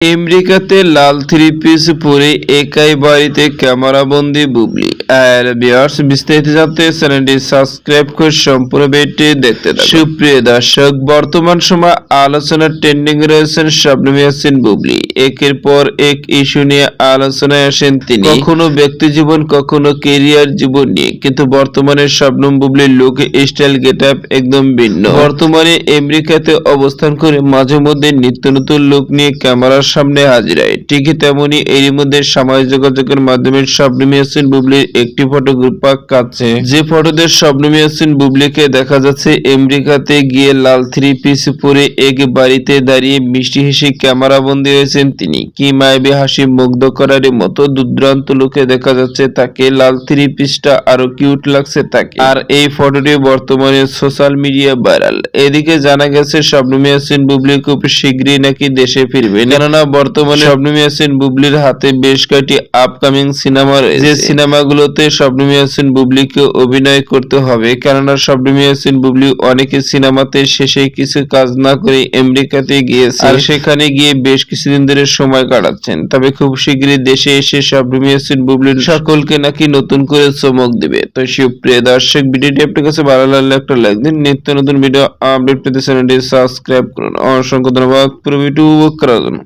আমেরিকাতে লাল three piece পরে একাই বাড়িতে ক্যামেরাবন্দি বুবলি। সুপ্রিয় দর্শক, বর্তমান সময় আলোচনার ট্রেন্ডিং রয়েছেন ইয়াসিন বুবলি। একের পর এক ইস্যু নিয়ে আলোচনায় আসেন তিনি। ব্যক্তি জীবন, কখনো কেরিয়ার জীবন নিয়ে। কিন্তু বর্তমানে শবনম বুবলির লুক স্টাইল গেট একদম ভিন্ন। বর্তমানে আমেরিকাতে অবস্থান করে মাঝে মধ্যে নিত্য নতুন লুক নিয়ে ক্যামেরার সামনে হাজির হয়। ঠিকই তেমনি এরই মধ্যে সামাজিক যোগাযোগের মাধ্যমে শবনম ইয়াসিন বুবলির একটি ফটো গ্রুপ কাছে যে ফটোতে শবনম ইয়াসিন বুবলিকে দেখা যাচ্ছে, আমেরিকাতে গিয়ে লাল থ্রি পিস পরে এক বাড়িতে দাঁড়িয়ে মিষ্টি হেসে ক্যামেরা বন্দী হয়েছেন তিনি। কি মায়াবী হাসি মুগ্ধ করার মতো দুর্দান্ত লোকে দেখা যাচ্ছে তাকে। লাল থ্রি পিসটা আরও কিউট লাগছে তাকে। আর এই ফটোটি বর্তমানে সোশ্যাল মিডিয়া ভাইরাল। এদিকে জানা গেছে শবনম ইয়াসিন বুবলি খুব শীঘ্রই নাকি দেশে ফিরবে। কেননা, বর্তমানে শবনম ইয়াসিন বুবলির হাতে বেশ কয়েকটি আপকামিং সিনেমা রয়েছে। যে সিনেমাগুলোতে শবনম বুবলিকে অভিনয় করতে হবে। কেননা শবনম বুবলি অনেকে সিনেমাতে শেষে কিছু কাজ না করে আমেরিকাতে গিয়েছে। আর সেখানে গিয়ে বেশ কিছুদিন ধরে সময় কাটাচ্ছেন। তবে খুব শীঘ্রই দেশে এসে শবনম বুবলির সকলকে নাকি নতুন করে চমক দিবে। তো সুপ্রিয় দর্শক, ভিডিওটি আপনার কাছে ভালো লাগলে একটা লাইক দিন। নিত্য নতুন ভিডিও আপডেট পেতে চ্যানেলটি সাবস্ক্রাইব করুন। অসংখ্য ধন্যবাদ। পুরো ভিডিও করার জন্য।